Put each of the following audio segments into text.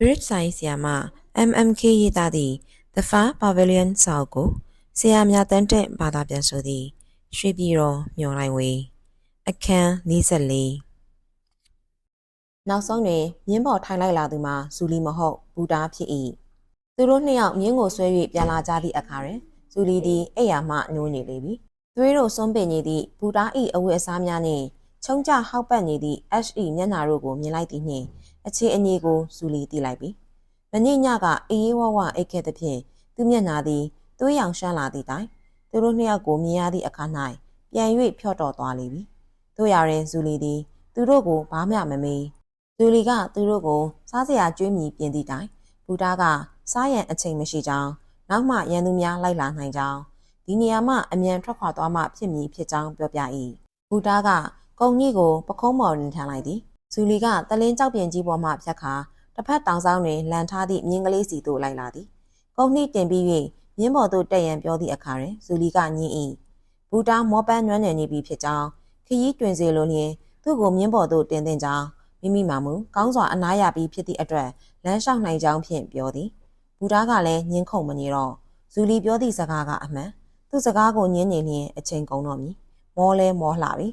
Bridge ဆိုင်ဆရာမ MMK ရေးသားသည့် The Far Pavilion စာအုပ်ကိုဆရာမြတ်တန်းတဲ့ဘာသာပြန်ဆိုသည့်ရွှေပြည်တော်ညော်လိုက်ဝေးအခန်း44နောက်ဆုံးတွင်မြင်းပေါ်ထိုင်လိုက်လာသူမှာဇူလီမဟုတ်ဘူတာဖြစ်၏သူတို့နှစ်ယောက်မြင်းကိုဆွဲ၍ပြန်လာကြသည့်အခါတွင်ဇူလီသည်အိယာမှညှိုးနေလေပြီသွေးတို့စွန့်ပင်နေသည့်ဘူတာ၏အဝတ်အစားများနှင့်ချုံကြဟောက်ပတ်နေသည့် HE မျက်နှာတို့ကိုမြင်လိုက်သည်နှင့် အခြေအနေကိုဇူလီသိလိုက်ပြီမနေ့ညကအေးအေးဝဝအိတ်ခဲ့သဖြင့်သူမျက်နှာသည်သွေးရောင်ရှမ်းလာသည့်တိုင်သူတို့နှစ်ယောက်ကိုမြင်ရသည့်အခါ၌ပြန်၍ဖြော့တော်သွားလေပြီတို့ရရင်ဇူလီသည် သူတို့ကိုဘာမှမမေးဇူလီကသူတို့ကိုစားစရာကျွေးမြီပြင်သည့်တိုင်ဘူတာကစားရန်အချိန်မရှိကြောင်းနောက်မှရန်သူများလိုက်လာနိုင်ကြောင်းဒီနေရာမှအမြန်ထွက်ခွာသွားမှဖြစ်မည်ဖြစ်ကြောင်းပြောပြ၏ဘူတာကကုံကြီးကိုပခုံးမော်တင်ထမ်းလိုက်သည် ဇူလီကတလင်းကြောက်ပြင်ကြီးပေါ်မှဖြတ်ခါတစ်ဖက်တောင်ဆောင်တွင်လန်ထားသည့်မြင်းကလေးစီသို့လိုက်လာသည်ကုံနှိတင်ပြီး၍မြင်းပေါ်သို့တက်ရန်ပြောသည့်အခါတွင်ဇူလီကညင်း၏ဘူတာမောပန်းနွမ်းနယ်နေပြီဖြစ်ကြောင်းခရီးတွင်စေလိုလျင်သူ့ကိုမြင်းပေါ်သို့တင်တင်ကြောင်းမိမိမှမူကောင်းစွာအနားရပြီးဖြစ်သည့်အတွက်လမ်းလျှောက်နိုင်ကြောင်းဖြင့်ပြောသည်ဘူတာကလည်းညင်းခုန်မနေတော့ဇူလီပြောသည့်စကားကအမှန်သူ့စကားကိုညင်းနေလျင်အချိန်ကုန်တော့မည်မောလဲမောလှပြီ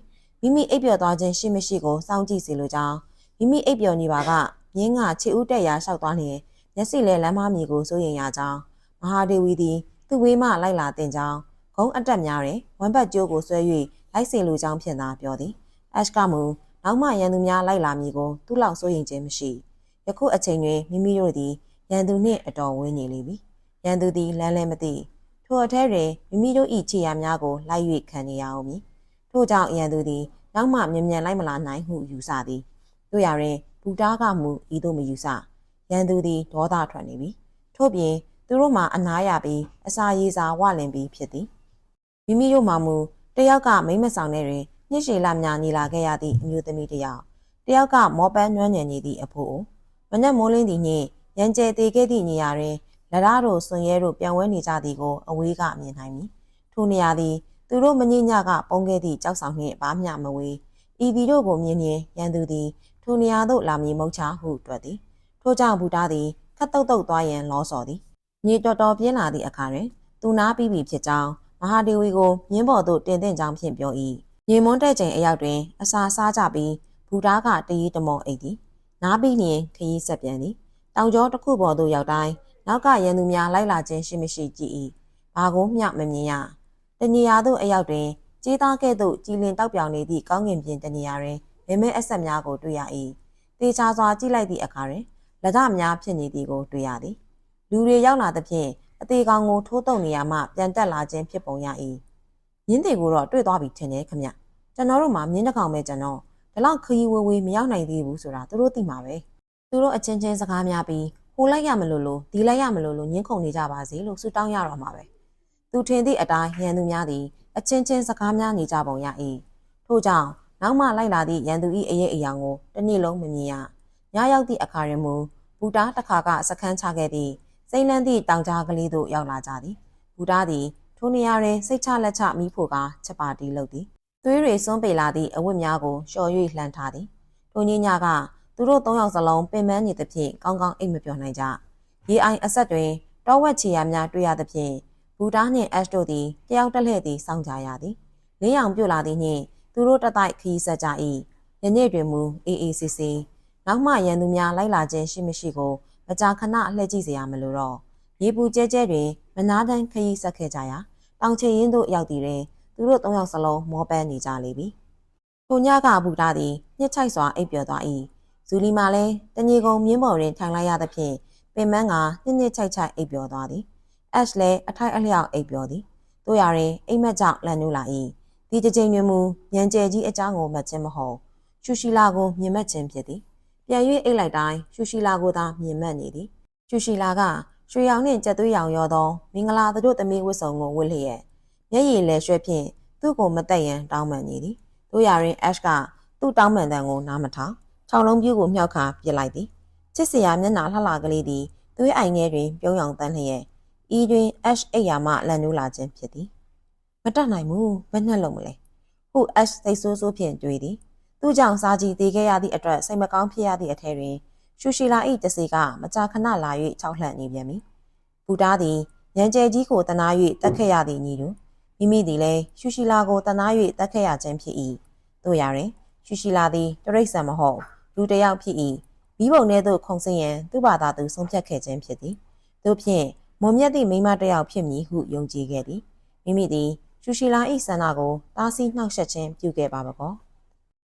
မိမိအိပ်ပျော်သွားခြင်းရှိမရှိကိုစောင့်ကြည့်စီလိုကြောင်းမိမိအိပ်ပျော်နေပါကမြင်းကခြေဦးတက်ရာလျှောက်သွားလျင်မျက်စိလဲလမ်းမမီကိုစိုးရင်ရကြောင်းမဟာဒေဝီသည်သူ့ဝေးမှလိုက်လာတင်ကြောင်းဂုံးအတက်များတွင်ဝမ်ဘတ်ကျိုးကိုဆွဲ၍လိုက်စီလိုကြောင်းဖြင့်သာပြောသည်အက်ရှ်ကမူနောက်မှရန်သူများလိုက်လာမည်ကိုသူ့လောက်စိုးရင်ခြင်းမရှိယခုအချိန်တွင်မိမိတို့သည်ရန်သူနှင့်အတော်ဝင်းနေလေပြီရန်သူသည်လမ်းလဲမသိထိုအထဲတွင်မိမိတို့၏ခြေရာများကိုလိုက်၍ခံနေရအောင်မည် ထို့ကြောင့်အရန်သူသည်နောက်မှမြင်မြန်လိုက်မလာနိုင်ဟုယူဆသည်တို့ရရင်ဘူတားကမူဤသို့မယူဆရန်သူသည်ဒေါသထွက်နေပြီထို့ပြင်သူတို့မှာအနာရပြီးအစာရေစာဝလင်ပြီးဖြစ်သည်မိမိတို့မှာမူတယောက်ကမိမဆောင်တဲ့တွင်ညှစ်ရှည်လာများညီလာခဲ့ရသည့်အမျိုးသမီးတစ်ယောက်တယောက်ကမောပန်းညွှန်းညံနေသည့်အဖိုးမနက်မိုးလင်းသည့်ညရန်ကျဲသေးခဲ့သည့်နေရာတွင်လရတို့စွန်ရဲတို့ပြန်ဝဲနေကြသည်ကိုအဝေးကမြင်နိုင်ပြီထိုနေရာသည် သူတို့မငိညကပုံခဲ့သည့်ကြောက်ဆောင်နှင့်ဘာမျှမဝေးဤဒီတို့ကိုမြင်ရင်ရန်သူသည်ထိုနေရာသို့လာမည်မဟုတ်ချဟုတွက်သည်ထို့ကြောင့်ဘူတာသည်ခတ်တုတ်တုတ်သွားရန်လောဆော်သည်မြေတော်တော်ပြင်းလာသည့်အခါတွင်သူနာပြီးပြီဖြစ်ကြောင်းမဟာဒေဝီကိုမြင်းပေါ်သို့တင်တင်ကြောင်းဖြင့်ပြော၏မြေမွန်းတဲ့ချိန်အရောက်တွင်အစာစားကြပြီးဘူတာကတရီတမောအိတ်သည်နားပြီးလျင်ခရီးဆက်ပြန်သည်တောင်ကျောတစ်ခုပေါ်သို့ရောက်တိုင်းနောက်ကရန်သူများလိုက်လာခြင်းရှိမရှိကြည့်၏ဘာကိုမျှမမြင်ရ တနေရာသို့အရောက်တွင်ကြေးသားကဲ့သို့ကြည်လင်တောက်ပြောင်နေသည့်ကောင်းကင်ပြင်တနေရာတွင်မမဲအဆက်များကိုတွေ့ရ၏တေချာစွာကြည့်လိုက်သည့်အခါတွင်လက်ဒများဖြစ်နေသည်ကိုတွေ့ရသည်လူတွေရောက်လာသဖြင့်အသေးကောင်ကိုထိုးတုံနေရမှပြန်တက်လာခြင်းဖြစ်ပုံရ၏မြင်းတွေကိုတော့တွေ့သွားပြီထင်တယ်ခမကျွန်တော်တို့မှမြင်းတစ်ကောင်ပဲကျွန်တော်ဒီလောက်ခရီးဝေးဝေးမရောက်နိုင်သေးဘူးဆိုတာသူတို့သိမှာပဲသူတို့အချင်းချင်းစကားများပြီးဟိုလိုက်ရမလို့လို့ဒီလိုက်ရမလို့လို့ညင်းခုန်နေကြပါစေလို့ဆုတောင်းရတော့မှာပဲ သူထင်သည့်အတိုင်းရန်သူများသည်အချင်းချင်းစကားများနေကြပုံရ၏ထို့ကြောင့်နောက်မှလိုက်လာသည့်ရန်သူ၏အရေးအယောင်ကိုတစ်နေ့လုံးမမြင်ရညရောက်သည့်အခါရင်မူဘူတာတစ်ခါကစခန်းချခဲ့သည့်စိမ့်လန်းသည့်တောင်ကြားကလေးသို့ရောက်လာကြသည်ဘူတာသည်ထိုနေရာတွင်စိတ်ချလက်ချမိဖို့ကချက်ပါတီးလုပ်သည်သွေးတွေစွန်းပေလာသည့်အဝတ်များကိုလျှော်၍လှန်ထားသည်ထိုညညကသူတို့သုံးယောက်စလုံးပင်ပန်းနေသဖြင့်ကောင်းကောင်းအိတ်မပြောနိုင်ကြရေအိုင်အဆက်တွင်တောဝက်ချီယာများတွေ့ရသဖြင့် ဘူတာနှင့်အက်တို့သည်တယောက်တစ်လှည့်သည်စောင့်ကြရသည်လင်းရောင်ပြုတ်လာသည်နှင့်သူတို့တတိုက်ခီးဆက်ကြ၏ညနေတွင်မူအေးအေးဆေးဆေးနောက်မှရန်သူများလိုက်လာခြင်းရှိမရှိကိုမကြာခဏလှည့်ကြည့်စရာမလိုတော့ရေပူကျဲကျဲတွင်မနာတန်းခရီးဆက်ခဲ့ကြရာတောင်ချေရင်တို့ရောက်သည်တွင်သူတို့သုံးယောက်စလုံးမောပန်းနေကြလေပြီထိုညကဘူတာသည်ညှက်ချိုက်စွာအိပ်ပျော်သွား၏ဇူလီမာလည်းတညီကုံမြင်းပေါ်တွင်ထိုင်လိုက်ရသဖြင့်ပင်မန်းကညှက်ညှက်ချိုက်ချိုက်အိပ်ပျော်သွားသည် အက်ရှ်လည်းအထိုက်အလျောက်အိပ်ပျော်သည်တို့ရရင်အိမ်မက်ကြောင့်လန့်နူးလာ၏ဒီတစ်ချိန်တွင်မူညံကျဲကြီးအကြောင်းကိုမှတ်ခြင်းမဟုတ်ရှူရှီလာကိုမြင်မှတ်ခြင်းဖြစ်သည်ပြန်၍အိတ်လိုက်တိုင်းရှူရှီလာကိုသာမြင်မှတ်နေသည်ရှူရှီလာကရွှေရောင်နှင့်ကြက်သွေးရောင်ရောသောမင်္ဂလာတို့သမီးဝတ်စုံကိုဝတ်လျက်မျက်ရည်လဲရွှဲဖြင့်သူ့ကိုမတက်ရန်တောင်းပန်နေသည်တို့ရရင်အက်ရှ်ကသူ့တောင်းပန်တန်ကိုနားမထောင်ခြောက်လုံးပြူးကိုမြှောက်ခါပြစ်လိုက်သည်ချစ်စရာမျက်နှာလှလှကလေးသည်သွေးအိုင်ထဲတွင်ပြုံးရောင်တန်းလျက် ဤတွင်အက်ရှ်အိယာမှလန်နူးလာခြင်းဖြစ်သည်မတတ်နိုင်ဘူးဘယ်နဲ့လုံးမလဲဟုအက်ရှ်သိဆိုးဆိုးဖြင့်တွေးသည်သူ့ကြောင့်စာကြည့်သေးခဲ့ရသည့်အတွက်စိတ်မကောင်းဖြစ်ရသည့်အထက်တွင်ရှူရှီလာ၏တစီကမကြာခဏလာ၍ခြောက်လှန့်နေပြန်ပြီဘူတားသည်ညံကျဲကြီးကိုတနာ၍တက်ခဲ့ရသည်ညီတူမိမိသည်လည်းရှူရှီလာကိုတနာ၍တက်ခဲ့ရခြင်းဖြစ်၏တို့ရတွင်ရှူရှီလာသည်တရိတ်ဆန်မဟုတ်လူတစ်ယောက်ဖြစ်၏မိဘုံထဲသို့ခုံဆင်းရန်သူ့ဘာသာသူဆုံးဖြတ်ခဲ့ခြင်းဖြစ်သည်တို့ဖြင့် မွန်မြတ်သည့်မိန်းမတစ်ယောက်ဖြစ်မည်ဟုယုံကြည်ခဲ့သည်မိမိသည်ရှူရှီလာ၏ဆန္ဒကိုတားဆီးနှောက်ယှက်ခြင်းပြုခဲ့ပါမကော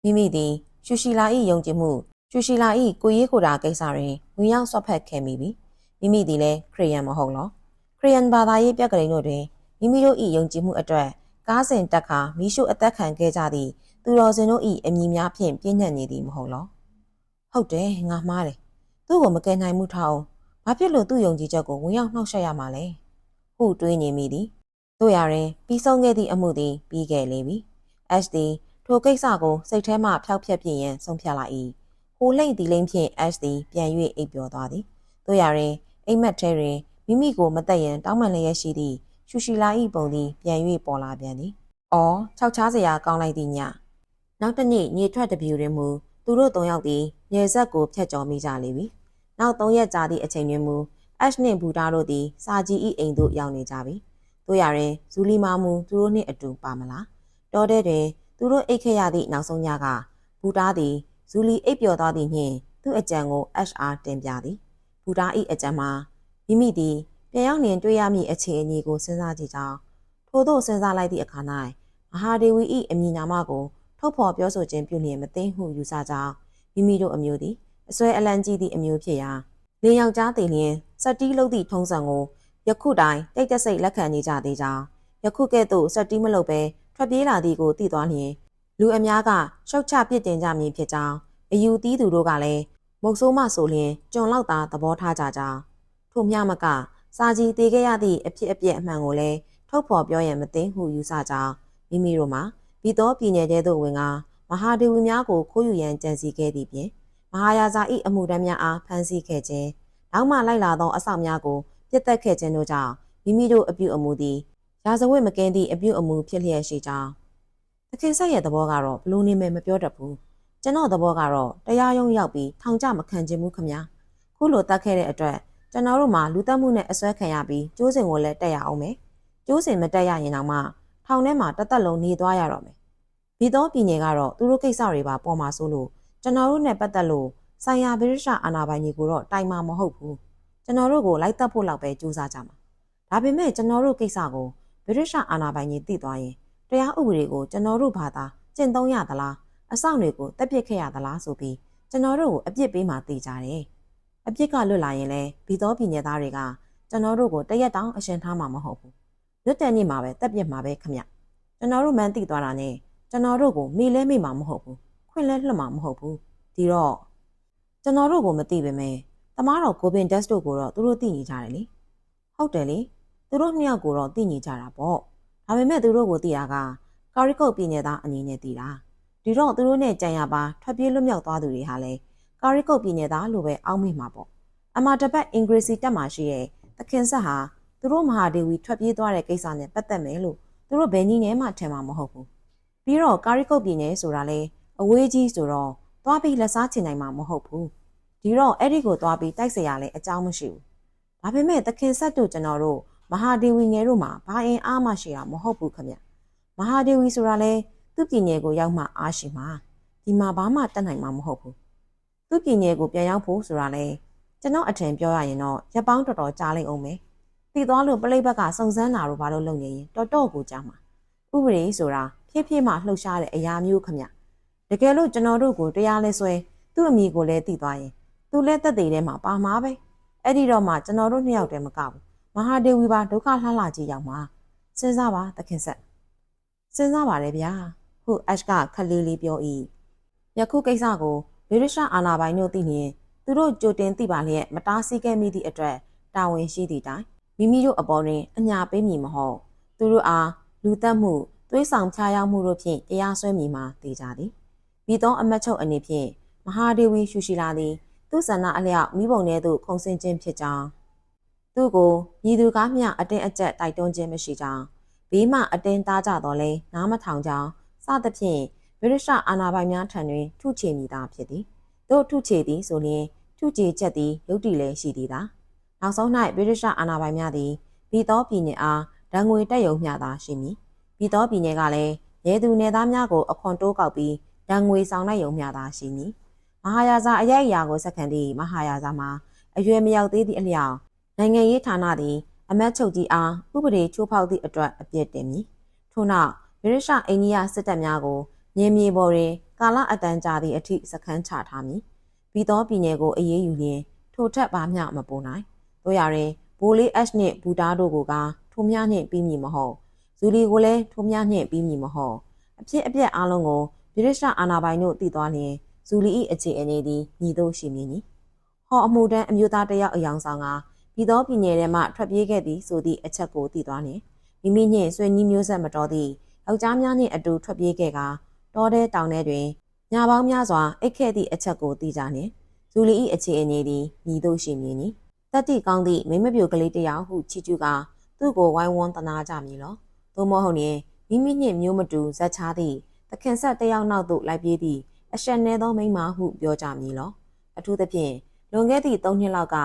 မိမိသည်ရှူရှီလာ၏ယုံကြည်မှုရှူရှီလာ၏ကိုရေးကိုတာကိစ္စတွင်ဝင်ရောက်ဆွတ်ဖက်ခဲ့မိပြီမိမိသည်လည်းခရီးယန်မဟုတ်လောခရီးယန်ဘာသာရေးပြက်ကလေးတို့တွင်မိမိတို့၏ယုံကြည်မှုအတွက်ကားစဉ်တက်ခါမိရှုအသက်ခံခဲ့ကြသည့်သူတော်စင်တို့၏အမည်များဖြင့်ပြည့်ညတ်နေသည်မဟုတ်လောဟုတ်တယ်ငါမှားတယ်သူ့ကိုမကယ်နိုင်မှုထောင်း ဘာဖြစ်လို့သူ့ယုံကြည်ချက်ကိုဝင်ရောက်နှောက်ယှက်ရမှာလဲဟုတွေးနေမိသည်တို့ရရင်ပြီးဆုံးခဲ့သည့်အမှုသည်ပြီးခဲ့လေပြီ H သည်ထိုကိစ္စကိုစိတ်ထဲမှဖျောက်ဖျက်ပြင်းရန်ဆုံးဖြတ်လိုက်၏ဟိုလိမ့်သည်လိမ့်ဖြင့် H သည်ပြန်၍အိပ်ပျော်သွားသည်တို့ရရင်အိမ်မက်ထဲတွင်မိမိကိုမတက်ရန်တောင်းပန်လျက်ရှိသည့်ရှူရှီလာ၏ပုံသည်ပြန်၍ပေါ်လာပြန်သည်။အော်ခြောက်ချားစရာကောင်းလိုက်သည့်ည။နောက်တစ်နေ့ညထွက်တပြူတွင်မူသူတို့သုံးယောက်သည်နေဆက်ကိုဖျက်ကျော်မိကြလေပြီ။ နောက်သုံးရက်ကြာသည့်အချိန်တွင်မူအက်ရှ်နှင့်ဘူတာတို့သည်စာကြီး၏အိမ်သို့ရောက်နေကြပြီ။တို့ရရင်ဇူလီမာမူသူတို့နှင့်အတူပါမလား။တောထဲတွင်သူတို့အိတ်ခဲ့ရသည့်နောက်ဆုံးညကဘူတာသည်ဇူလီအိပ်ပျော်သွားသည့်နှင့်သူ့အကြံကို HR တင်ပြသည်။ဘူတာ၏အကြံမှာမိမိသည်ပြန်ရောက်နေတွေ့ရမည့်အခြေအနေကိုစဉ်းစားကြည့်ကြောင်းထို့သောစဉ်းစားလိုက်သည့်အခါ၌မဟာဒေဝီ၏အမည်နာမကိုထုတ်ဖော်ပြောဆိုခြင်းပြုလျင်မသိဟုယူဆကြောင်းမိမိတို့အမျိုးသည် အစွဲအလန့်ကြီးသည့်အမျိုးဖြစ်ရာနေယောက်ျားသည်လျင်စက်တီးလုပ်သည့်ထုံးစံကိုယခုတိုင်တိတ်တဆိတ်လက်ခံနေကြသေးကြောင်းယခုကဲ့သို့စက်တီးမလုပ်ဘဲထွက်ပြေးလာသည်ကိုသိသွားလျင်လူအများကရှုတ်ချပြစ်တင်ကြမည်ဖြစ်ကြောင်းအယူသီးသူတို့ကလည်းမုတ်ဆိုးမဆိုလျင်ကျွန်လောက်သာသဘောထားကြကြောင်းထို့မျှမကစာကြီးတည်ခဲ့ရသည့်အဖြစ်အပျက်အမှန်ကိုလည်းထုတ်ဖော်ပြောရန်မသိဟုယူဆကြောင်းမိမိတို့မှာပြီးသောပြည်နယ်ကျဲသို့ဝင်ကမဟာဒေဝီများကိုခိုးယူရန်ကြံစည်ခဲ့သည့်ပြင် မဟာယာဇာ၏အမှုတမ်းများအားဖမ်းဆီးခဲ့ခြင်းနောက်မှလိုက်လာသောအဆောက်များကိုပြစ်တက်ခဲ့ခြင်းတို့ကြောင့်မိမိတို့အပြုအမူသည်ရာဇဝတ်မကင်းသည့်အပြုအမူဖြစ်လျက်ရှိကြောင်းသခင်ဆက်ရဲ့သဘောကတော့ဘလို့နေမယ်မပြောတတ်ဘူးကျွန်တော်သဘောကတော့တရားရုံးရောက်ပြီးထောင်ကြမခံခြင်းဘူးခမညာခုလိုတတ်ခဲ့တဲ့အတွက်ကျွန်တော်တို့မှာလူတက်မှုနဲ့အစွဲခံရပြီးကျိုးစင်ကိုလည်းတက်ရအောင်မယ်ကျိုးစင်မတက်ရရင်တော့မှထောင်ထဲမှာတသက်လုံးနေသွားရတော့မယ်ဒီတော့ပြည်နယ်ကတော့သူတို့ကိစ္စတွေပါပေါ်မှာဆိုလို့ ကျွန်တော်တို့နဲ့ပတ်သက်လို့ဆိုင်ရာဗြိတိရှအာဏာပိုင်တွေကိုတော့တိုင်မှာမဟုတ်ဘူးကျွန်တော်တို့ကိုလိုက်တက်ဖို့လောက်ပဲကြိုးစားကြမှာဒါပေမဲ့ကျွန်တော်တို့ကိစ္စကိုဗြိတိရှအာဏာပိုင်ကြီးသိသွားရင်တရားဥပဒေကိုကျွန်တော်တို့ဘာသာကျင့်သုံးရသလားအဆောင်တွေကိုတက်ပစ်ခဲ့ရသလားဆိုပြီးကျွန်တော်တို့ကိုအပြစ်ပေးမှသိကြတယ်အပြစ်ကလွတ်လာရင်လည်းဘီသောပြည်နယ်သားတွေကကျွန်တော်တို့ကိုတရက်တောင်အရှင်ထားမှာမဟုတ်ဘူးလွတ်တဲ့နေ့မှာပဲတက်ပြစ်မှာပဲခမကျွန်တော်တို့မှန်းသိသွားတာနဲ့ကျွန်တော်တို့ကိုမေးလဲမေးမှာမဟုတ်ဘူး ခွင့်လဲလွှတ်မှာမဟုတ်ဘူးဒီတော့ကျွန်တော်တို့ကိုမသိပေမဲ့တမားတော်ကိုပင်ဒက်စ်တို့ကိုတော့သူတို့သိနေကြတယ်လေဟုတ်တယ်လေသူတို့နှစ်ယောက်ကိုတော့သိနေကြတာပေါ့ဒါပေမဲ့သူတို့ကိုသိတာကကာရီကုတ်ပြည်နယ်သားအနေနဲ့သိတာဒီတော့သူတို့နဲ့ကြံရပါထွက်ပြေးလွတ်မြောက်သွားသူတွေဟာလည်းကာရီကုတ်ပြည်နယ်သားလို့ပဲအောက်မေ့မှာပေါ့အမတပတ်အင်္ဂရိစီတက်မှာရှိတဲ့သခင်ဆက်ဟာသူတို့မဟာဒေဝီထွက်ပြေးသွားတဲ့ကိစ္စနဲ့ပတ်သက်မယ်လို့သူတို့ဘယ်နည်းနဲ့မှထင်မှာမဟုတ်ဘူးပြီးတော့ကာရီကုတ်ပြည်နယ်ဆိုတာလဲ အဝေးကြီးဆိုတော့သွားပြီးလက်စားချင်နိုင်မှာမဟုတ်ဘူးဒီတော့အဲ့ဒီကိုသွားပြီးတိုက်စရာလည်းအကြောင်းမရှိဘူးဒါပေမဲ့သခင်ဆက်တို့ကျွန်တော်တို့မဟာဒေဝီငယ်တို့မှာဘာအင်အားမှရှိတာမဟုတ်ဘူးခမမဟာဒေဝီဆိုတာလဲသူ့ပြည်နယ်ကိုရောက်မှအားရှိမှာဒီမှာဘာမှတတ်နိုင်မှာမဟုတ်ဘူးသူ့ပြည်နယ်ကိုပြန်ရောက်ဖို့ဆိုတာလဲကျွန်တော်အထင်ပြောရရင်တော့ရပောင်းတော်တော်ကြားလိုက်အောင်မယ်တည်သွားလို့ပလိဘက်ကစုံစမ်းလာတော့ဘာလို့လုပ်နေရင်တော်တော်ကိုကြားမှာဥပဒေဆိုတာဖြည်းဖြည်းမှလှုပ်ရှားတဲ့အရာမျိုးခမ တကယ်လို့ကျွန်တော်တို့ကိုတရားလဲဆွဲသူ့အမိကိုလည်းတည်သွားရင်သူလည်းတက်သေးထဲမှာပါမှာပဲအဲ့ဒီတော့မှကျွန်တော်တို့နှစ်ယောက်တည်းမကဘူးမဟာဒေဝီပါဒုက္ခလှလှကြီးရောက်မှာစဉ်းစားပါသခင်ဆက်စဉ်းစားပါလေဗျာဟုအက်ကခလေးလေးပြော၏ယခုကိစ္စကိုဗြိတိရှအာဏာပိုင်တို့သိရင်သူတို့ကြိုတင်သိပါလျက်မတားဆီးခဲ့မိသည့်အတွက်တာဝန်ရှိသည့်တိုင်မိမိတို့အပေါ်တွင်အညာပေးမည်မဟုတ်သူတို့အားလူတက်မှုသွေးဆောင်ဖြားရောက်မှုတို့ဖြင့်တရားစွဲမည်မှာသိကြသည် ပြီးသောအမတ်ချုပ်အနေဖြင့်မဟာဒေဝီရှူရှိလာသည် သူ့ဆန္ဒအလျောက်မိဘုံထဲသို့ခုံဆင်းခြင်းဖြစ်ကြောင်းသူ့ကိုညီသူကားမျှအတင်းအကျပ်တိုက်တွန်းခြင်းမရှိကြောင်းဘေးမှအတင်းသားကြတော့လဲနားမထောင်ကြောင်းစသဖြင့်ဗြိတိရှအာဏာပိုင်များထံတွင်ထုချေမိသားဖြစ်သည်တို့ထုချေသည်ဆိုရင်ထုကြည်ချက်သည်ရုတ်တည်လည်းရှိသည်သာနောက်ဆုံး၌ဗြိတိရှအာဏာပိုင်များသည်ပြည်တော်ပြည်နယ်အားဒဏ်ငွေတက်ယုံမျှသာရှိမည်ပြည်တော်ပြည်နယ်ကလည်းရဲသူနယ်သားများကိုအခွန်တိုးကောက်ပြီး ဒဏ်ငွေဆောင်လိုက်ယုံမျှသာရှိမည်မဟာယာဇာအရိုက်အရာကိုစက္ကန့်သည့်မဟာယာဇာမှာအရွယ်မရောက်သေးသည့်အလျောက်နိုင်ငံရေးဌာနသည်အမတ်ချုပ်ကြီးအားဥပဒေချိုးဖောက်သည့်အတွက်အပြစ်တင်မည်ထို့နောက်ဗြိတိရှအိန္ဒိယစစ်တပ်များကိုမြေမြေပေါ်တွင်ကာလအတန်ကြာသည့်အထိစခန်းချထားမည်ပြီးသောပြည်နယ်ကိုအေးအေးယူလျင်ထိုထက်ပါမျှမပိုနိုင်တို့ရရင်ဘိုလီအက်နှင့်ဘူတာတို့ကိုကထိုများနှင့်ပြီးမည်မဟုတ်ဇူလီကိုလည်းထိုများနှင့်ပြီးမည်မဟုတ်အဖြစ်အပျက်အလုံးကို ဗြိတိရှအာဏာပိုင်တို့တည်သွားလျင်ဇူလီ၏အခြေအနေသည်ညီတို့ရှိမည်နီဟောအမှုတန်းအမျိုးသားတယောက်အယောင်ဆောင်ကပြီးသောပြည်နယ်ထဲမှထွက်ပြေးခဲ့သည်ဆိုသည့်အချက်ကိုသိသွားလျင်မိမိနှင့်ဆွေညီမျိုးဆက်မတော်သည့်ယောက်ျားများနှင့်အတူထွက်ပြေးခဲ့ကတောထဲတောင်ထဲတွင်ညပေါင်းများစွာအိတ်ခဲ့သည့်အချက်ကိုသိကြနှင့်ဇူလီ၏အခြေအနေသည်ညီတို့ရှိမည်နီတတိကောင်းသည့်မိမပြိုကလေးတစ်ယောက်ဟုချီကျူးကသူ့ကိုဝိုင်းဝန်းတနာကြမည်လောသို့မဟုတ်လျင်မိမိနှင့်မျိုးမတူဇက်ချားသည့် သခင်ဆက်တစ်ယောက်နောက်သို့လိုက်ပြေးသည့်အရှက်နဲသောမိန်းမဟုပြောကြမည်လောအထူးသဖြင့်လွန်ခဲ့သည့်၃နှစ်လောက်က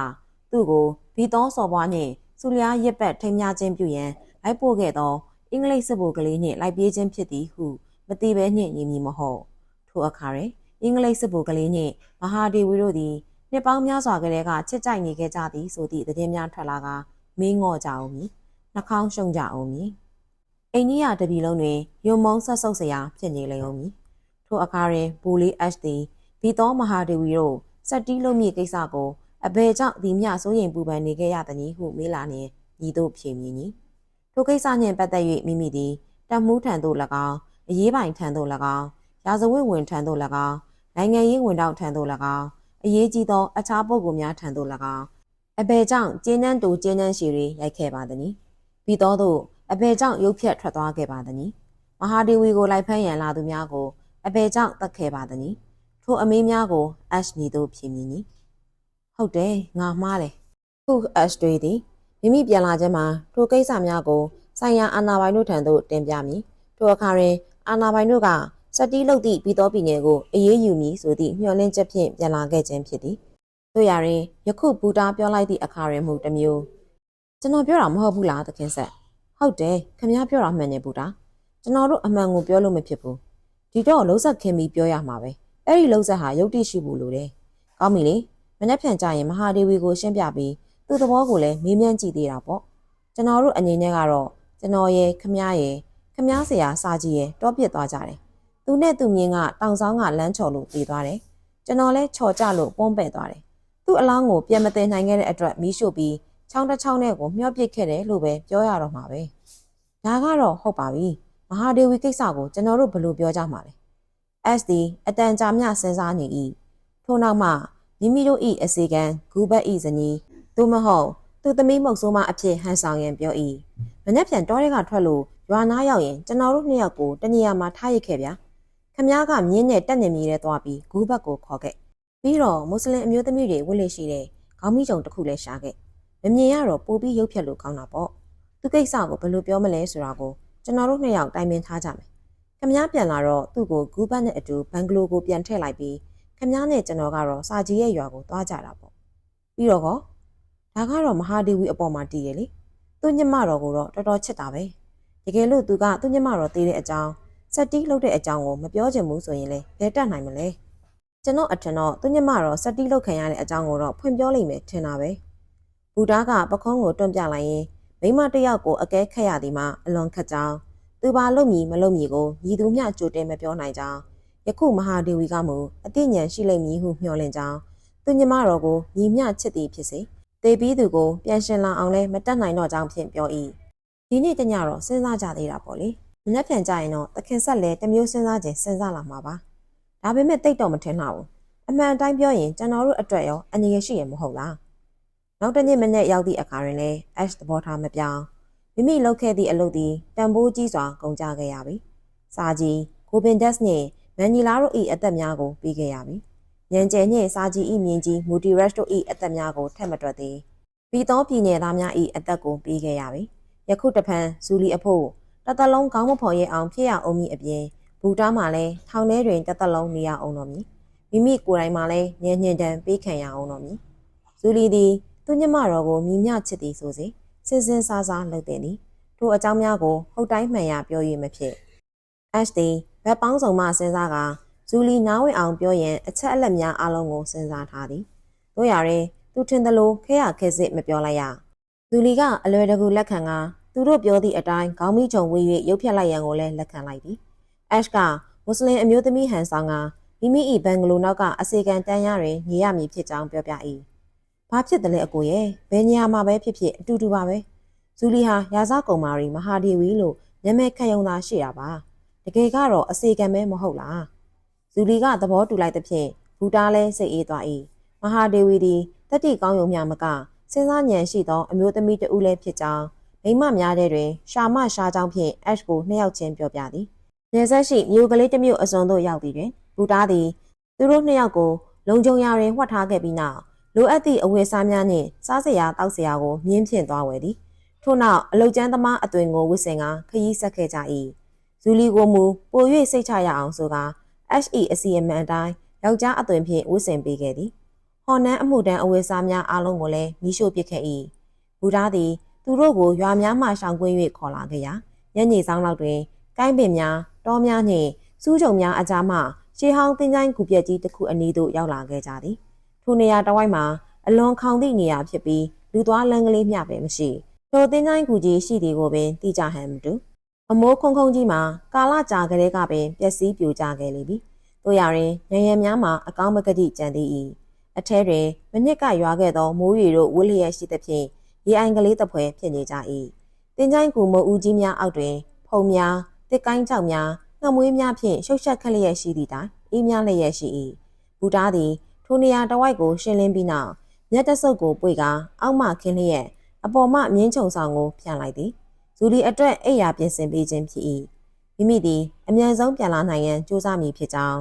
သူ့ကိုဘီသောစော်ဘွားနှင့်စူလျားရစ်ပတ်ထိမ်းများခြင်းပြုရန်လိုက်ပို့ခဲ့သောအင်္ဂလိပ်စစ်ဗိုလ်ကလေးနှင့်လိုက်ပြေးခြင်းဖြစ်သည်ဟုမတိဘဲနှင့်ညီမည်မဟုတ်ထိုအခါတွင်အင်္ဂလိပ်စစ်ဗိုလ်ကလေးနှင့်မဟာဒေဝီတို့သည်နှစ်ပေါင်းများစွာကလေးကချစ်ကြိုက်နေခဲ့ကြသည်ဆိုသည့်သတင်းများထွက်လာကမင်းငော့ကြအောင်မည်နှာခေါင်းရှုံကြအောင်မည် အိန္ဒိယတပြည်လုံးတွင်ယုံမုံဆက်ဆုပ်စရာဖြစ်နေလျုံမည်ထိုအခါတွင်ဘူလီအက်သည်ဘီသောမဟာဒေဝီတို့စက်တီးလုံးမြေကိစ္စကိုအဘယ်ကြောင့်ဒီမြစိုးရင်ပူပန်နေခဲ့ရသနည်းဟုမေးလာနေညီတို့ဖြေမြည်နီထိုကိစ္စနှင့်ပတ်သက်၍မိမိသည်တမှုထံသို့၎င်းအရေးပိုင်ထံသို့၎င်းရာဇဝတ်ဝင်ထံသို့၎င်းနိုင်ငံရေးဝန်တောက်ထံသို့၎င်းအရေးကြီးသောအခြားပုဂ္ဂိုလ်များထံသို့၎င်းအဘယ်ကြောင့်ကျင်းနှန်းတူကျင်းနှန်းရှည်တွေရိုက်ခဲ့ပါသနည်းပြီးသောသို့ အဘယ်ကြောင့်ရုပ်ဖြတ်ထွက်သွားခဲ့ပါသနည်းမဟာဒေဝီကိုလိုက်ဖမ်းရန်လာသူများကိုအဘယ်ကြောင့်တတ်ခဲ့ပါသနည်းထိုအမေးများကိုအက်ရှ်နီတို့ဖြေမြည်နီဟုတ်တယ်ငါမှားတယ်ခုအက်ရှ်တွေသည်မိမိပြန်လာခြင်းမှာထိုကိစ္စများကိုဆိုင်ရာအာဏာပိုင်တို့ထံသို့တင်ပြမည်ထိုအခါတွင်အာဏာပိုင်တို့ကစက်တီးလုတ်သည့်ပြီးသောပြည်နယ်ကိုအေးအေးယူမည်ဆိုသည့်မျှော်လင့်ချက်ဖြင့်ပြန်လာခဲ့ခြင်းဖြစ်သည်တို့ရရင်ယခုဘူတာပြောလိုက်သည့်အခါတွင်မှုတစ်မျိုးကျွန်တော်ပြောတာမဟုတ်ဘူးလားသခင်ဆက် ဟုတ်တယ်ခင်ဗျားပြောတာမှန်တယ်ဘူတာကျွန်တော်တို့အမှန်ကိုပြောလို့မဖြစ်ဘူးဒီတော့လုံးဆက်ခင်ပြီးပြောရမှာပဲအဲ့ဒီလုံးဆက်ဟာယုတ်တိရှိဘူးလို့တယ်ကောင်းပြီလေမနေ့ဖြန်ကြရင်မဟာဒေဝီကိုရှင်းပြပြီးသူ့သဘောကိုလည်းမေးမြန်းကြည့်သေးတာပေါ့ကျွန်တော်တို့အနေနဲ့ကတော့ကျွန်တော်ရဲ့ခမားရဲ့ခမားဆရာစာကြီးရဲ့တောပြစ်သွားကြတယ်သူနဲ့သူမြင်းကတောင်ဆောင်ကလမ်းချော်လို့ပြေးသွားတယ်ကျွန်တော်လည်းချော်ကြလို့ပုံးပဲ့သွားတယ်သူ့အလောင်းကိုပြန်မသိနိုင်ခဲ့တဲ့အတွက်မီးရှို့ပြီး ချောင်းတစ်ချောင်းနဲ့ကိုမျောပစ်ခဲ့တယ်လို့ပဲပြောရတော့မှာပဲဒါကတော့ဟုတ်ပါပြီမဟာဒေဝီကိစ္စကိုကျွန်တော်တို့ဘယ်လိုပြောကြမှာလဲ SD အတန်ကြာမြစဉ်းစားနေ၏ထို့နောက်မှမိမိတို့၏အစီကံဂူဘတ်၏ဇနီးသို့မဟုတ်သူသမီးမုတ်ဆိုးမအဖြစ်ဟန်ဆောင်ရန်ပြော၏မနေ့ပြန်တောထဲကထွက်လို့ရွာနားရောက်ရင်ကျွန်တော်တို့နှစ်ယောက်ကိုတနေရာမှာထားရစ်ခဲ့ဗျာခမားကမြင်းနဲ့တက်နေမြေတဲ့သွားပြီးဂူဘတ်ကိုခေါ်ခဲ့ပြီးတော့မွတ်စလင်အမျိုးသမီးတွေဝတ်လက်ရှိတဲ့ခေါင်းမီးကြုံတစ်ခုလည်းရှာခဲ့ မမြင်ရတော့ပို့ပြီးရုပ်ဖြတ်လို့ကောင်းတာပေါ့သူကိစ္စကိုဘယ်လိုပြောမလဲဆိုတာကိုကျွန်တော်တို့နှစ်ယောက်တိုင်ပင်ထားကြမယ်ခမားပြန်လာတော့သူ့ကိုဂူဘတ်နဲ့အတူဘန်ဂလိုကိုပြန်ထည့်လိုက်ပြီးခမားနဲ့ကျွန်တော်ကတော့စာကြီးရဲ့ရွာကိုသွားကြတာပေါ့ပြီးတော့ကောဒါကတော့မဟာဒေဝီအပေါ်မှာတည်ရလေသူညမတော်ကိုတော့တော်တော်ချစ်တာပဲတကယ်လို့သူကသူညမတော်သေးတဲ့အကြောင်းစက်တီးလှုပ်တဲ့အကြောင်းကိုမပြောချင်ဘူးဆိုရင်လည်းဘယ်တတ်နိုင်မလဲကျွန်တော်အထင်တော့သူညမတော်စက်တီးလှုပ်ခံရတဲ့အကြောင်းကိုတော့ဖွင့်ပြောလိမ့်မယ်ထင်တာပဲ ဘူတာကပခုံးကိုတွန့်ပြလိုက်ရင်မိမတယောက်ကိုအကဲခတ်ရသည်မှာအလွန်ခက်ကြောင်းသူပါလို့မည်မလို့မည်ကိုညီသူမျှကြိုတင်မပြောနိုင်ကြောင်းယခုမဟာဒေဝီကမူအသိဉာဏ်ရှိလိမ့်မည်ဟုမျှော်လင့်ကြောင်းသူညမတော်ကိုညီမျှချစ်သည်ဖြစ်စေတေပြီးသူကိုပြန်ရှင်လာအောင်လဲမတက်နိုင်တော့ကြောင်းဖြင့်ပြော၏ဒီနေ့တညတော့စဉ်းစားကြသေးတာပေါ့လေမနေ့ပြန်ကြရင်တော့သခင်ဆက်လဲတမျိုးစဉ်းစားခြင်းစဉ်းစားလာမှာပါဒါပေမဲ့တိတ်တော့မထင်တော့ဘူးအမှန်တိုင်းပြောရင်ကျွန်တော်တို့အတွက်ရောအနေရရှိရမဟုတ်လား နောက်တစ်နေ့မနေ့ရောက်သည့်အခါတွင်လဲ Ash သဘောထားမပြောင်းမိမိလုပ်ခဲ့သည့်အလုပ်သည်တန်ဖိုးကြီးစွာကုန်ကြခဲ့ရပြီစာကြီးကိုပင်ဒက်စ်နှင့်မန်နီလာတို့၏အသက်များကိုပြီးခဲ့ရပြီညံကျဲနှင့်စာကြီး၏မြင်းကြီးမူတီရက်တို့၏အသက်များကိုထက်မတွက်သေးပြီးသောပြည်နယ်သားများ၏အသက်ကိုပြီးခဲ့ရပြီယခုတဖန်ဇူလီအဖို့တသက်လုံးခေါင်းမဖော်ရဲအောင်ဖြစ်ရအောင်မည်အပြင်ဘူတားမှလည်းထောင်ထဲတွင်တသက်လုံးနေရအောင်တော်မည်မမိမိကိုယ်တိုင်မှလည်းညံညင်တန်ပေးခံရအောင်တော့မည်ဇူလီသည် သူညမတော်ကိုမြည်မြချစ်သည်ဆိုစေစဉ်စဉ်စားစားလုပ်တဲ့သည်ထိုအကြောင်းများကိုဟုတ်တိုင်းမှန်ရပြော၍မဖြစ် Ash သည်ဗက်ပေါင်းစုံမှစဉ်းစားကဇူလီနားဝင်အောင်ပြောရန်အချက်အလက်များအလုံးကိုစဉ်းစားထားသည်တို့ရရင်သူထင်သလိုခဲရခဲစစ်မပြောလိုက်ရဇူလီကအလွယ်တကူလက်ခံကသူတို့ပြောသည့်အတိုင်းခေါင်းမိချုံဝေး၍ရုပ်ဖြတ်လိုက်ရန်ကိုလည်းလက်ခံလိုက်သည် Ash ကမွတ်စလင်အမျိုးသမီးဟန်ဆောင်ကမိမိ၏ဘန်ဂလိုနောက်ကအစီကန်တန်းရတွင်နေရမည်ဖြစ်ကြောင်းပြောပြ၏ ဘာဖြစ်တယ်လဲအကိုရဲ့ဘယ်နေရာမှာပဲဖြစ်ဖြစ်အတူတူပါပဲဇူလီဟာရာဇကုံမာရီမဟာဒေဝီလို့နာမည်ခံယုံသာရှိတာပါတကယ်ကတော့အစီကံပဲမဟုတ်လားဇူလီကသဘောတူလိုက်သဖြင့်ဘူတာလဲစိတ်အေးသွား၏မဟာဒေဝီသည်တတိကောင်းယုံမြမကစဉ်းစားဉာဏ်ရှိသောအမျိုးသမီးတဦးလည်းဖြစ်ကြောင်းမိမများတဲ့တွင်ရှာမရှားကြောင်းဖြင့် Ash ကိုနှစ်ယောက်ချင်းပြောပြသည်နေဆက်ရှိမြို့ကလေးတစ်မြို့အစုံသို့ရောက်သည်တွင်ဘူတာသည်သူတို့နှစ်ယောက်ကိုလုံခြုံရာတွင်ဝှက်ထားခဲ့ပြီးနောက် လိုအပ်သည့်အဝယ်စားများနှင့်စားစရာတောက်စရာကိုမြင်းဖြင့်သွားဝယ်သည်ထို့နောက်အလုတ်ကျန်းသမားအသွင်ကိုဝစ်စင်ကခရီးဆက်ခဲ့ကြ၏ဇူလီကိုမူပို၍စိတ်ချရအောင်ဆိုက HE အစီအမံအတိုင်းယောက်ျားအသွင်ဖြင့်ဝစ်စင်ပေးခဲ့သည်ဟော်နန်းအမှုတန်းအဝယ်စားများအားလုံးကိုလည်းမိရှို့ပစ်ခဲ့၏ဘူဒါသည်သူတို့ကိုရွာများမှရှောင်ကွင်း၍ခေါ်လာခဲ့ရာညနေဆောင်လောက်တွင်ကိုင်းပင်များတောများနှင့်စူးကြုံများအကြားမှရှေးဟောင်းတင်းချိုင်းကူပြက်ကြီးတစ်ခုအနီးသို့ရောက်လာခဲ့ကြသည် ထိုနေရာတစ်ဝိုက်မှာအလွန်ခေါင်သည့်နေရာဖြစ်ပြီးလူသွားလမ်းကလေးမျှပဲမရှိထိုတင်းချိုင်းကူကြီးရှိသည်ကိုပင်သိကြဟန်မတူအမိုးခုံခုံကြီးမှာကာလကြာကလေးကပင်ပျက်စီးပြိုကျခဲ့လေပြီတို့ရရင်ရရများမှာအကောင်းမကတိကြံသေး၏အထဲတွင်မနစ်ကရွာခဲ့သောမိုးရီတို့ဝှလျက်ရှိသဖြင့်ရေအိုင်ကလေးတစ်ဖွဲဖြစ်နေကြ၏တင်းချိုင်းကူမအူကြီးများအောက်တွင် ဖုံများတစ်ကိုင်းကြောက်များငှမွေးများဖြင့်ရှုပ်ရှက်ခက်လျက်ရှိသည့်တိုင်အေးများလျက်ရှိ၏ဘူတားသည် ထိုနေရာတစ်ဝိုက်ကိုရှင်းလင်းပြီးနောက်မျက်တဆုပ်ကိုပွေကအောက်မှခင်းလျက်အပေါ်မှမြင်းချုံဆောင်ကိုဖြန့်လိုက်သည်ဇူလီအတွက်အိယာပြင်ဆင်ပေးခြင်းဖြစ်၏မိမိသည်အမြန်ဆုံးပြန်လာနိုင်ရန်ကြိုးစားမည်ဖြစ်ကြောင်း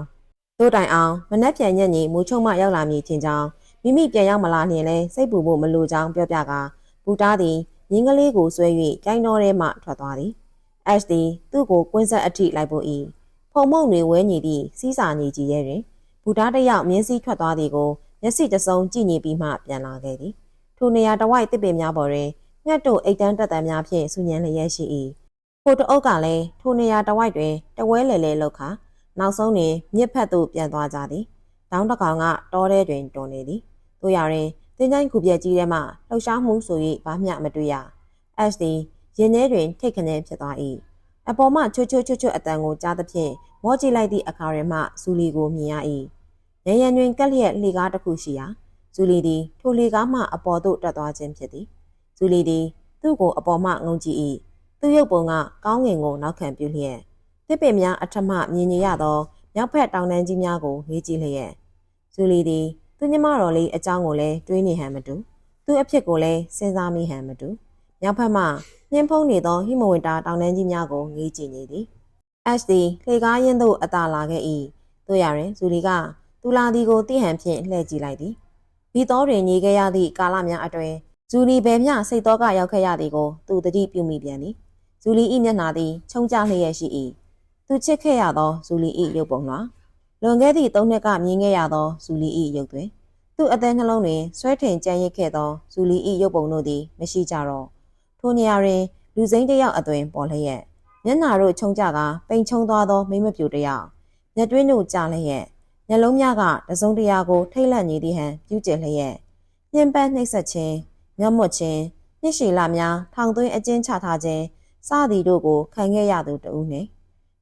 တို့တိုင်အောင်မနှက်ပြန်ညက်ညီမူချုံမှရောက်လာမည်ထင်ကြောင်းမိမိပြန်ရောက်မလာလျင်လဲစိတ်ပူဖို့မလိုကြောင်းပြောပြကာဘူတားသည်မြင်းကလေးကိုဆွဲ၍ကိုင်းတော်ထဲမှထွက်သွားသည်။ Ash သည်သူ့ကိုကွင်းဆက်အထိလိုက်ဖို့၏ဖုံမုံတွေဝဲညီသည့်စီးစာညီကြီးရဲ့တွင် ဘူတားတစ်ယောက်မြင်းစည်းထွက်သွားသည်ကိုမျက်စိတစုံကြည့်နေပြီးမှပြန်လာခဲ့သည်။ထိုနေရာတစ်ဝိုက်တစ်ပင်များပေါ်တွင်ငှက်တို့အိတ်တန်းတက်တန်းများဖြင့်ဆူညံလျက်ရှိ၏။ထိုတအုပ်ကလည်းထိုနေရာတစ်ဝိုက်တွင်တဝဲလေလေလောက်ခါနောက်ဆုံးတွင်မြစ်ဖက်သို့ပြန်သွားကြသည်။တောင်းတကောင်ကတောထဲတွင်တွန်နေသည်။တို့ရရင်တင်းချိုင်းကူပြက်ကြီးထဲမှလှုပ်ရှားမှုဆို၍ဘာမျှမတွေ့ရ။ Ash သည်ရင်ထဲတွင်ထိတ်ခနဲဖြစ်သွား၏။ အပေါ်မှချွတ်ချွတ်ချွတ်ချွတ်အတန်ကိုကြားသဖြင့်မောကြည့်လိုက်သည့်အခါတွင်မှဇူလီကိုမြင်ရ၏။ရန်ရန်တွင်ကက်လျက်လှေကားတစ်ခုရှိရာဇူလီသည်ထိုလှေကားမှအပေါ်သို့တက်သွားခြင်းဖြစ်သည်။ဇူလီသည်သူ့ကိုအပေါ်မှငုံကြည့်၏။သူ့ရုပ်ပုံကကောင်းငင်ကိုနောက်ခံပြုလျက်တစ်ပင်များအထက်မှမြင်နေရသောမြောက်ဖက်တောင်တန်းကြီးများကိုငေးကြည့်လျက်ဇူလီသည်သူညမတော်လေးအကြောင်းကိုလည်းတွေးနေဟန်မတူသူ့အဖြစ်ကိုလည်းစဉ်းစားမိဟန်မတူ မြောက်ဖက်မှနှင်းဖုံးနေသောဟိမဝင်တာတောင်တန်းကြီးများကိုငေးကြည့်နေသည် Ash သည်လှေကားရင်းသို့အသာလာခဲ့၏တို့ရရင်ဇူလီကသူလာသည်ကိုသိဟန်ဖြင့်လှည့်ကြည့်လိုက်သည်ဘီတော်တွင်ညီခဲ့ရသည့်ကာလများအတွင်းဇူလီဘယ်မျှစိတ်တော့ကရောက်ခဲ့ရသည်ကိုသူတတိပြုမိပြန်သည်ဇူလီ၏မျက်နှာသည်ချုံကြလျက်ရှိ၏သူချစ်ခဲ့ရသောဇူလီ၏ရုပ်ပုံလားလွန်ခဲ့သည့်သုံးနှစ်ကမြင်ခဲ့ရသောဇူလီ၏ရုပ်တွင်သူ့အသက်နှလုံးတွင်ဆွဲထင်ကြံ့ရစ်ခဲ့သောဇူလီ၏ရုပ်ပုံတို့သည်မရှိကြတော့ ထိုနေရာတွင်လူစိမ့်တစ်ယောက်အသွင်ပေါ်လျက်မျက်နှာတို့ချုံကြကပိန်ချုံသွားသောမိမပြူတစ်ယောက်မျက်တွင်းတို့ကြားလျက်မျက်လုံးများကတစုံတရာကိုထိတ်လန့်နေသည်ဟန်ပြုကျလျက်ညှဉ်းပန်းနှိပ်စက်ခြင်းမျက်မှော့ခြင်းညှစ်ရှည်လာများထောင်သွင်းအကျဉ်းချထားခြင်းစသည်တို့ကိုခံခဲ့ရသူတဦးနှင့်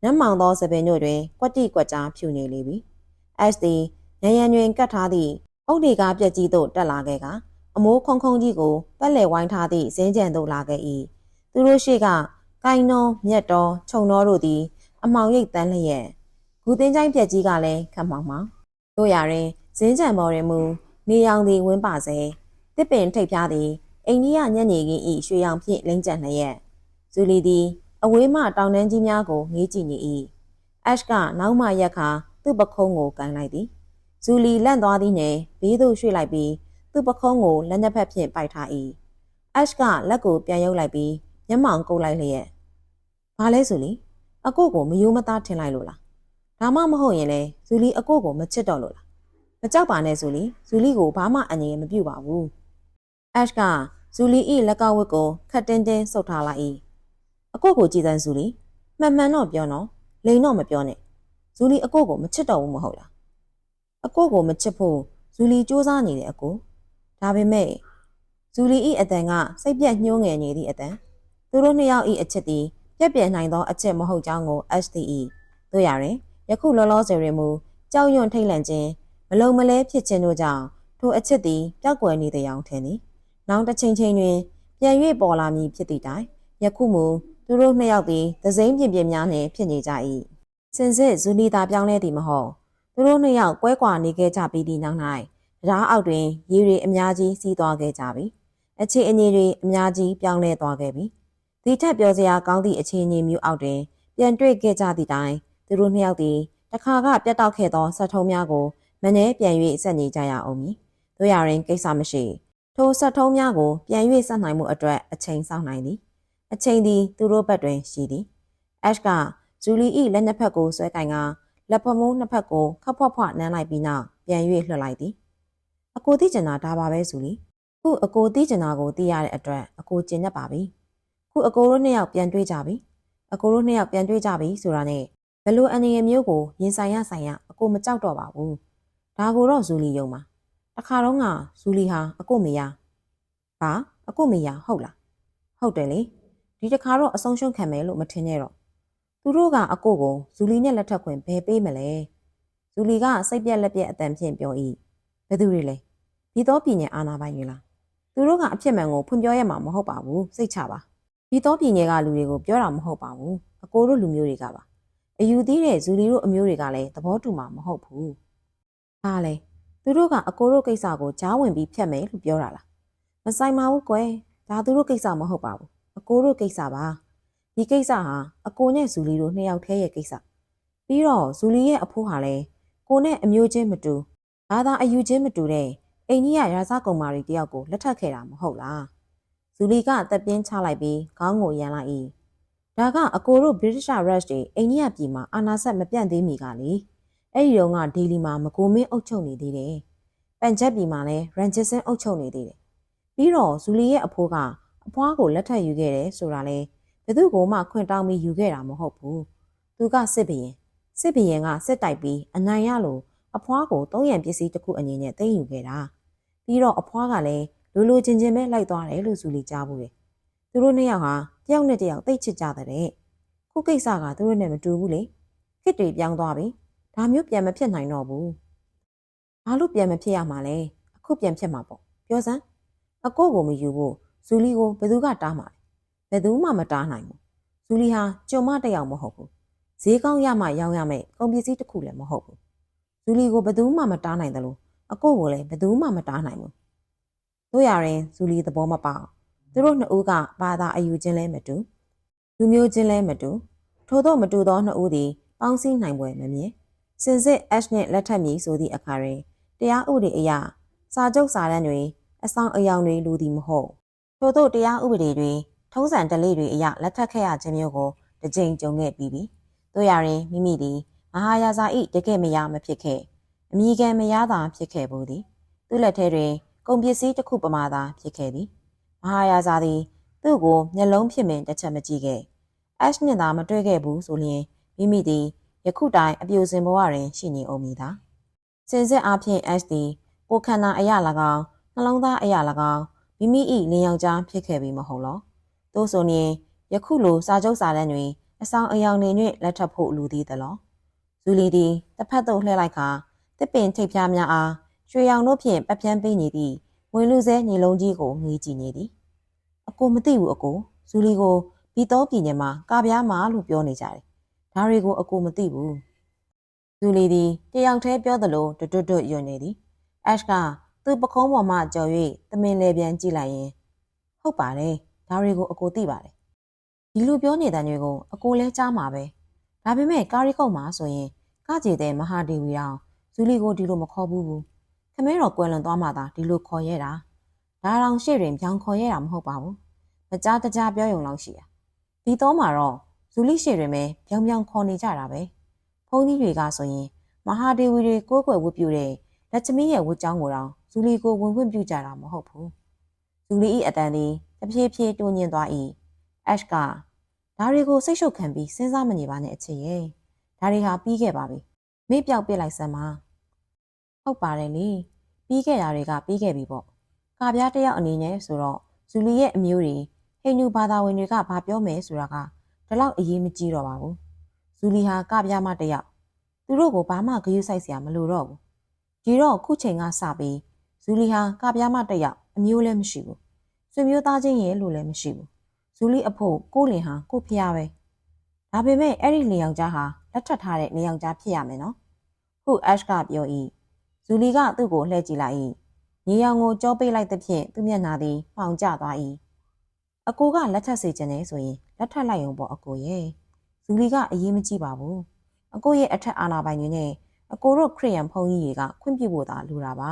နတ်မောင်သောသပင်တို့တွင်ကွက်တိကွက်ကြားဖြူနေလေပြီ။ S သည်ရန်ရန်တွင်ကတ်ထားသည့်အုတ်ဒီကားပြက်ကြီးသို့တက်လာခဲ့က အမိုးခုံခုံကြီးကိုပတ်လည်ဝိုင်းထားသည့်ဇင်းကြံသို့လာခဲ့၏။သူတို့ရှိကကိုင်းတော်မြက်တော်ခြုံတော်တို့သည်အမောင်ရိပ်တန်းလျက်ဂူတင်းချိုင်းပြက်ကြီးကလည်းခတ်မောင်မောင်တို့ရရင်ဇင်းကြံပေါ်တွင်မူနေရောင်သည်ဝင်းပါစေတစ်ပင်ထိပ်ဖျားသည်အိန္ဒိယညနေခင်းဤရွှေရောင်ဖြင့်လိမ့်ကျက်လျက်ဇူလီသည်အဝေးမှတောင်တန်းကြီးများကိုငေးကြည့်နေ၏အရှ်ကနောက်မှရက်ခါသူ့ပခုံးကိုကန်လိုက်သည်ဇူလီလန့်သွားသည်နှင့်ဘေးသို့ရွှေ့လိုက်ပြီး သူ့ပခုံးကိုလက်နှစ်ဖက်ဖြင့်ပိုက်ထား၏အရှ်ကလက်ကိုပြန်ရုပ်လိုက်ပြီးမျက်မှောင်ကုပ်လိုက်လျက်ဘာလဲဆိုလီအကိုကိုမယိုးမသားထင်လိုက်လို့လားဒါမှမဟုတ်ရင်လေဇူလီအကိုကိုမချစ်တော့လို့လားမကြောက်ပါနဲ့ဇူလီဇူလီကိုဘာမှအငြင်းမပြုပါဘူးအက်ကဇူလီ၏လက်ကဝတ်ကိုခတ်တင်းတင်းဆုပ်ထားလိုက်၏အကိုကိုကြည်စမ်းဇူလီမှန်မှန်တော့ပြောနော်လိန်တော့မပြောနဲ့ဇူလီအကိုကိုမချစ်တော့ဘူးမဟုတ်လားအကိုကိုမချစ်ဖို့ဇူလီစူးစမ်းနေတယ်အကို ဒါပေမဲ့ဇူလီ၏အတန်ကစိတ်ပြက်ညှိုးငယ်နေသည့်အတန်သူတို့နှစ်ယောက်၏အချစ်သည်ပြက်ပြယ်နိုင်သောအချစ်မဟုတ်ကြောင်းကို STE တို့ရရင်ယခုလောလောဆယ်တွင်မူကြောက်ရွံ့ထိတ်လန့်ခြင်းမလုံမလဲဖြစ်ခြင်းတို့ကြောင့်ထိုအချစ်သည်ပျောက်ကွယ်နေတဲ့အကြောင်းထင်သည်။နောက်တစ်ချိန်ချိန်တွင်ပြန်၍ပေါ်လာမည်ဖြစ်သည့်တိုင်ယခုမူသူတို့နှစ်ယောက်သည်သစိမ့်ပြင်းပြင်းများနှင့်ဖြစ်နေကြ၏။စင်စစ်ဇူနီတာပြောင်းလဲသည်မဟုတ်သူတို့နှစ်ယောက်ကွဲကွာနေခဲ့ကြပြီးသည့်နောက်၌တ ရားအောက်တွင်ရေတွေအများကြီးစီးသွားခဲ့ကြပြီ။အခြေအနေတွေအများကြီးပြောင်းလဲသွားခဲ့ပြီ။ဒီထက်ပြောစရာကောင်းသည့်အခြေအနေမျိုးအောက်တွင် ပြန်တွေ့ခဲ့ကြသည့်တိုင်သူတို့နှစ်ယောက်သည်တခါကပြတ်တောက်ခဲ့သောဆက်ထုံးများကိုမနှဲပြန်၍ဆက်နေကြရအောင်မည်။တို့ရရင်ကိစ္စမရှိ။ထိုဆက်ထုံးများကိုပြန်၍ဆက်နိုင်မှုအတွက်အချိန်စောင့်နိုင်သည်။အချိန်သည်သူတို့ဘက်တွင်ရှိသည်။ Ash ကဂျူလီ၏လက်နှစ်ဖက်ကိုဆွဲကင်ကလက်ဖမိုးနှစ်ဖက်ကိုခပ်ဖွက်ဖွက်နမ်းလိုက်ပြီးနောက်ပြန်၍လွှတ်လိုက်သည်။ အကိုသိကျင်တာဒါပါပဲဆိုလီ။ခုအကိုသိကျင်တာကိုသိရတဲ့အတွက်အကိုကျင်နေပါပြီ။ခုအကိုတို့နှစ်ယောက်ပြန်တွေ့ကြပြီ။အကိုတို့နှစ်ယောက်ပြန်တွေ့ကြပြီဆိုတာနဲ့ဘယ်လိုအနေအမျိုးကိုရင်ဆိုင်ရဆိုင်ရအကိုမကြောက်တော့ပါဘူး။ဒါကိုတော့ဇူလီယုံပါ။တခါတော့ကဇူလီဟာအကိုမေယာ။ဘာအကိုမေယာဟုတ်လား။ဟုတ်တယ်လေ။ဒီတခါတော့အဆုံးရှုံးခံမယ်လို့မထင်နဲ့တော့။သူတို့ကအကိုကိုဇူလီနဲ့လက်ထပ်ခွင့်ဘယ်ပေးမလဲ။ဇူလီကစိတ်ပြက်လက်ပြက်အတန်ဖြင့်ပြော၏။ ဘယ်သူတွေလဲ။ဒီတော့ပြည်နယ်အာနာပိုင်တွေလား။သူတို့ကအဖြစ်မှန်ကိုဖွင့်ပြောရမှာမဟုတ်ပါဘူး။စိတ်ချပါ။ဒီတော့ပြည်နယ်ကလူတွေကိုပြောတာမဟုတ်ပါဘူး။အကိုတို့လူမျိုးတွေကပါ။အယူသီးတဲ့ဇူလီတို့အမျိုးတွေကလည်းသဘောတူမှာမဟုတ်ဘူး။ဟာလေသူတို့ကအကိုတို့ကိစ္စကိုကြားဝင်ပြီးဖြတ်မယ်လို့ပြောတာလား။မဆိုင်ပါဘူးကွယ်။ဒါသူတို့ကိစ္စမဟုတ်ပါဘူး။အကိုတို့ကိစ္စပါ။ဒီကိစ္စဟာအကိုနဲ့ဇူလီတို့နှစ်ယောက်တည်းရဲ့ကိစ္စ။ပြီးတော့ဇူလီရဲ့အဖိုးဟာလည်းကိုနဲ့အမျိုးချင်းမတူ ဘာသာအယူချင်းမတူတဲ့အိန္ဒိယရာဇကုံမာရီတယောက်ကိုလက်ထပ်ခဲ့တာမဟုတ်လား။ဇူလီကအသက်ပြင်းချလိုက်ပြီးခေါင်းကိုရန်လိုက်၏။ဒါကအကိုတို့ British Rush တွေအိန္ဒိယပြည်မှာအာဏာဆက်မပြန့်သေးမီကလေ။အဲ့ဒီတော့ကဒေလီမှာမကိုမင်းအုပ်ချုပ်နေသေးတယ်။ပန်ချက်ပြည်မှာလည်းရန်ချစ်စင်အုပ်ချုပ်နေသေးတယ်။ပြီးတော့ဇူလီရဲ့အဖိုးကအဖွားကိုလက်ထပ်ယူခဲ့တယ်ဆိုတာလေဘယ်သူကမှခွင့်တောင်းပြီးယူခဲ့တာမဟုတ်ဘူး။သူကစစ်ဘရင်စစ်ဘရင်ကစစ်တိုက်ပြီးအနိုင်ရလို့ အဖွားကိုသုံးရံပစ္စည်းတစ်ခုအနေနဲ့သိမ်းယူခဲ့တာ။ပြီးတော့အဖွားကလည်းလိုလိုချင်းချင်းပဲလိုက်သွားတယ်လို့ဇူလီကြားဘူးတယ်။သူတို့နှစ်ယောက်ဟာတယောက်နဲ့တယောက်သိချစ်ကြတဲ့ခုကိစ္စကသူတို့နဲ့မတူဘူးလေ။ခစ်တွေပြောင်းသွားပြီ။ဒါမျိုးပြန်မဖြစ်နိုင်တော့ဘူး။ဘာလို့ပြန်မဖြစ်ရမှာလဲ။အခုပြန်ဖြစ်မှာပေါ့။ပြောစမ်းအကိုကိုမယူဖို့ဇူလီကိုဘယ်သူကတားမှာလဲ။ဘယ်သူမှမတားနိုင်ဘူး။ဇူလီဟာကြုံမတစ်ယောက်မဟုတ်ဘူး။ဈေးကောင်းရမှရောင်းရမယ်ကုန်ပစ္စည်းတစ်ခုလည်းမဟုတ်ဘူး။ ဇူလီကိုဘယ်သူမှမတားနိုင်တယ်လို့အကိုကိုလည်းဘယ်သူမှမတားနိုင်ဘူး။တို့ရရင်ဇူလီသဘောမပေါက်။သူတို့နှစ်ဦးကဘာသာအယူချင်းလဲမတူ။လူမျိုးချင်းလဲမတူ။ထို့သောမတူသောနှစ်ဦးသည်ပေါင်းစည်းနိုင်ပွဲမမြင်။စင်စစ် Ash နှင့်လက်ထပ်မည်ဆိုသည့်အခါတွင်တရားဥပဒေအရစာချုပ်စာတမ်းတွင်အဆောင်အယောင်တွေလူသည်မဟုတ်။ထို့သောတရားဥပဒေတွင်ထုံးစံဓလေ့တွေအရလက်ထပ်ခဲ့ရခြင်းမျိုးကိုတစ်ကြိမ်ကြုံခဲ့ပြီးပြီ။တို့ရရင်မိမိသည် မဟာယာဇာ၏တကယ်မရမဖြစ်ခဲ့။အမိခံမရသာဖြစ်ခဲ့ဘူးသည်။သူ့လက်ထဲတွင်ကုန်ပစ္စည်းတစ်ခုပမာသာဖြစ်ခဲ့သည်။မဟာယာဇာသည် သူ့ကိုမျက်လုံးဖြစ်မင်တစ်ချက်မကြည့်ခဲ့။ Ash နှင့်သာမတွေ့ခဲ့ဘူးဆိုလျှင်မိမိသည်ယခုတိုင်အပြိုစင်ဘဝတွင်ရှိနေအောင်မည်သာ။စင်စစ်အားဖြင့် Ash သည်ကိုခန္ဓာအရာ၎င်းနှလုံးသားအရာ၎င်းမိမိ၏လင်ယောက်ျားဖြစ်ခဲ့ပြီးမဟုတ်လော။သို့ဆိုရင်ယခုလိုစာချုပ်စာတမ်းတွင်အဆောင်အယောင်နေ၍လက်ထပ်ဖို့လူသည်သလော။ ဇူလီသည်တစ်ဖက်သို့လှည့်လိုက်ခါတစ်ပင်ထိပ်ဖြားများအားရွှေရောင်တို့ဖြင့်ပတ်ပြန်းပေးနေသည့်ဝင်လူစဲညီလုံးကြီးကိုငေးကြည့်နေသည်အကိုမသိဘူးအကိုဇူလီကိုဘီတော့ပြည်နယ်မှာကာပြားမာလို့ပြောနေကြတယ်ဒါတွေကိုအကိုမသိဘူးဇူလီသည်တယောက်တည်းပြောသလိုတွတ်တွတ်ယွနေသည်အက်ရှ်ကသူ့ပခုံးပေါ်မှကြော်၍သမင်လေပြန်ကြည့်လိုက်ရင်ဟုတ်ပါတယ်ဒါတွေကိုအကိုသိပါတယ်ဒီလိုပြောနေတဲ့တွေကိုအကိုလဲကြားမှာပဲဒါပေမဲ့ကာရီကုတ်မှာဆိုရင် ကကြည်တဲ့မဟာဒေဝီတော်ဇူလီကိုဒီလိုမခေါ်ဘူးဘူးခမဲတော်ကွယ်လွန်သွားမှသာဒီလိုခေါ်ရတာဒါတောင်ရှေ့တွင်ပြောင်းခေါ်ရတာမဟုတ်ပါဘူးမကြားတကြားပြောရုံလောက်ရှိတာဒီတော့မှာတော့ဇူလိရှေတွင်ပဲပြောင်ပြောင်ခေါ်နေကြတာပဲဘုန်းကြီးတွေကဆိုရင်မဟာဒေဝီတွေကိုးကွယ်ဝတ်ပြုတဲ့လက်ချမင်းရဲ့ဝတ်ကြောင်းကိုတော့ဇူလီကိုဝင်ခွင့်ပြုကြတာမဟုတ်ဘူးဇူလီ၏အတန်သည်တဖြည်းဖြည်းတိုးညင်သွား၏အက်ကဒါတွေကိုစိတ်ရှုပ်ခံပြီးစဉ်းစားမနေပါနဲ့အချစ်ရဲ့ ဒါတွေဟာပြီးခဲ့ပါပြီမေ့ပြောက်ပစ်လိုက်စမ်းပါဟုတ်ပါတယ်လေပြီးခဲ့တာတွေကပြီးခဲ့ပြီပေါ့ကာပြားတစ်ယောက်အနေနဲ့ဆိုတော့ဇူလီရဲ့အမျိုးတွေဟိန္ဒူဘာသာဝင်တွေကဘာပြောမယ်ဆိုတာကဒီလောက်အရေးမကြီးတော့ပါဘူးဇူလီဟာကာပြားမတစ်ယောက်သူတို့ကိုဘာမှဂရုစိုက်စရာမလိုတော့ဘူးဒီတော့ခုချိန်ကစပြီးဇူလီဟာကပြားမတစ်ယောက်အမျိုးလည်းမရှိဘူးဆွေမျိုးသားချင်းရဲ့လို့လည်းမရှိဘူးဇူလီအဖို့ကိုလင်ဟာကိုဖျားပဲဒါပေမဲ့အဲ့ဒီနေယောက်ျားဟာ လက်ထပ်ထားတဲ့နေယောက်ျားဖြစ်ရမယ်နော်ခုအက်ကပြော၏ဇူလီကသူ့ကိုလှည့်ကြည့်လိုက်၏နေရောင်ကိုကြောပေးလိုက်သဖြင့်သူ့မျက်နှာသည်မှောင်ကျသွား၏အကိုကလက်ထပ်စေခြင်းနဲ့ဆိုရင်လက်ထပ်လိုက်ရုံပေါ့အကိုရဲ့ဇူလီကအရေးမကြီးပါဘူးအကိုရဲ့အထက်အာဏာပိုင်တွေနဲ့အကိုတို့ခရိယန်ဘုန်းကြီးတွေကခွင့်ပြုဖို့သာလိုတာပါ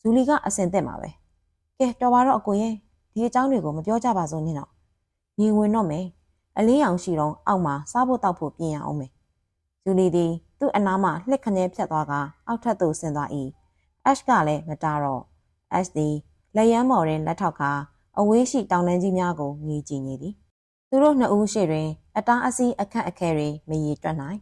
ဇူလီကအစင်သက်မှာပဲကဲတော်ပါတော့အကိုရဲ့ဒီအကြောင်းတွေကိုမပြောကြပါစို့နင်တော့ညီဝင်တော့မယ်အလင်းရောင်ရှိတော့အောက်မှာစားဖို့တောက်ဖို့ပြင်ရအောင်မယ် ဇူလီသည်သူ့အနားမှာလှစ်ခနဲဖြတ်သွားကအောက်ထပ်သို့ဆင်းသွား၏အက်ကလည်းမတားတော့အက်သည်လက်ရမ်းမော်တွင်လက်ထောက်ကအဝေးရှိတောင်တန်းကြီးများကိုငေးကြည့်နေသည်သူတို့နှစ်ဦးရှိတွင် အတားအဆီးအခက်အခဲတွေမရေတွက်နိုင်